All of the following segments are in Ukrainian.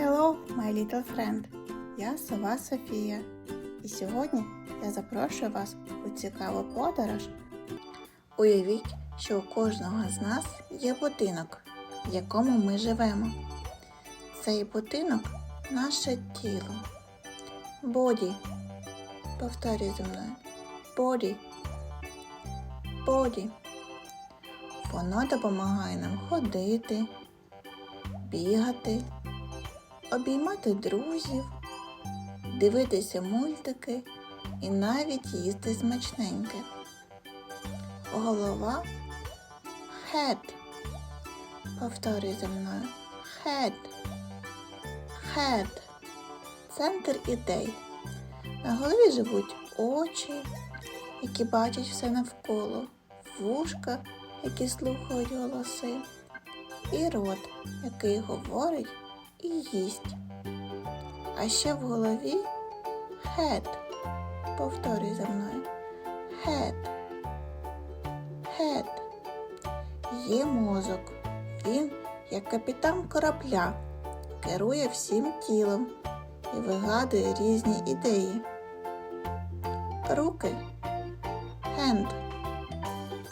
Hello, my little friend! Я сова Софія. І сьогодні я запрошую вас у цікаву подорож. Уявіть, що у кожного з нас є будинок, в якому ми живемо. Цей будинок наше тіло. Боді. Повторюй зі мною. Боді. Боді. Воно допомагає нам ходити, бігати, обіймати друзів, дивитися мультики і навіть їсти смачненьке. Голова head. Повторюй за мною. Head. Head. Центр ідей. На голові живуть очі, які бачать все навколо, вушка, які слухають голоси, і рот, який говорить і їсть. А ще в голові head. Повторюй за мною. Head. Head. Є мозок. Він, як капітан корабля, керує всім тілом і вигадує різні ідеї. Руки. Hand.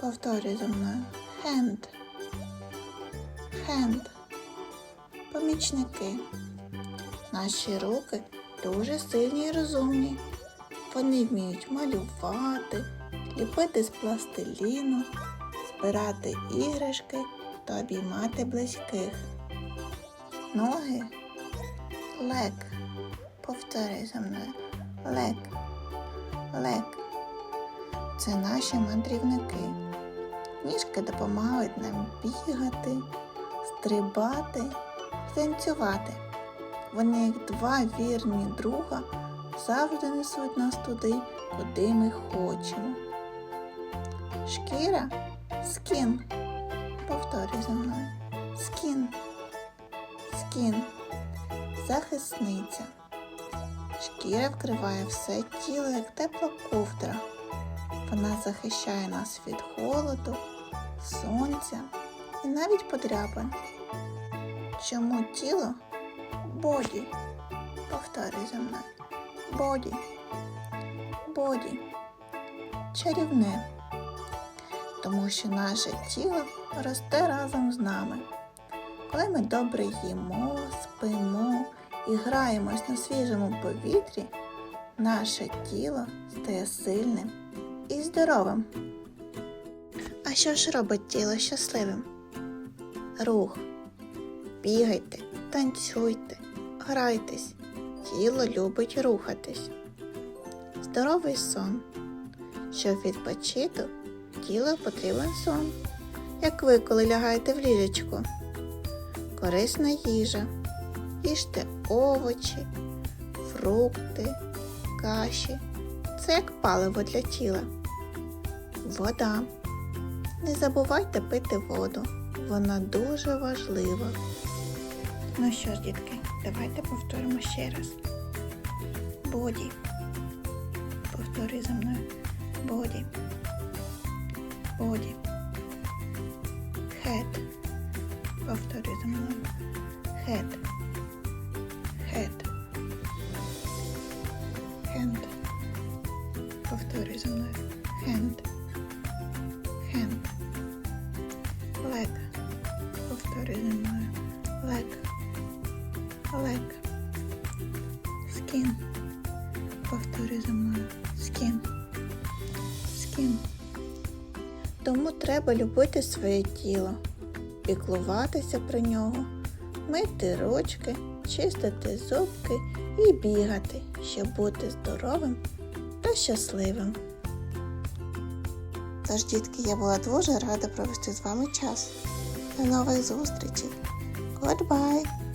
Повторюй за мною. Hand. Hand. Помічники. Наші руки дуже сильні і розумні. Вони вміють малювати, ліпити з пластиліну, збирати іграшки та обіймати близьких. Ноги. Лек. Повторюй за мною. Лек. Лек. Це наші мандрівники. Ніжки допомагають нам бігати, стрибати, танцювати. Вони, як два вірні друга, завжди несуть нас туди, куди ми хочемо. Шкіра скін. Повторюй за мною. Скін. Скін. Захисниця. Шкіра вкриває все тіло, як тепла ковдра. Вона захищає нас від холоду, сонця і навіть подряпин. Чому тіло боді? Повторюй за мною. Боді. Боді. Чарівне. Тому що наше тіло росте разом з нами. Коли ми добре їмо, спимо і граємось на свіжому повітрі, наше тіло стає сильним і здоровим. А що ж робить тіло щасливим? Рух. Бігайте, танцюйте, грайтесь. Тіло любить рухатись. Здоровий сон. Щоб відпочити, тілу потрібен сон. Як ви, коли лягаєте в ліжечко. Корисна їжа. Їжте овочі, фрукти, каші. Це як паливо для тіла. Вода. Не забувайте пити воду. Вона дуже важлива. Ну що ж, дітки, давайте повторимо ще раз. Боді. Повторюй за мною. Боді. Боді. Head. Повторюй за мною. Head. Head. Hand. Повторюй за мною. Hand. Hand. Leg. Повторюй за мною. Leg. Leg. Skin. Повторюй за мною. Skin. Skin. Тому треба любити своє тіло, піклуватися про нього, мити ручки, чистити зубки і бігати, щоб бути здоровим та щасливим. Тож, дітки, я була дуже рада провести з вами час. До нових зустрічей. Goodbye!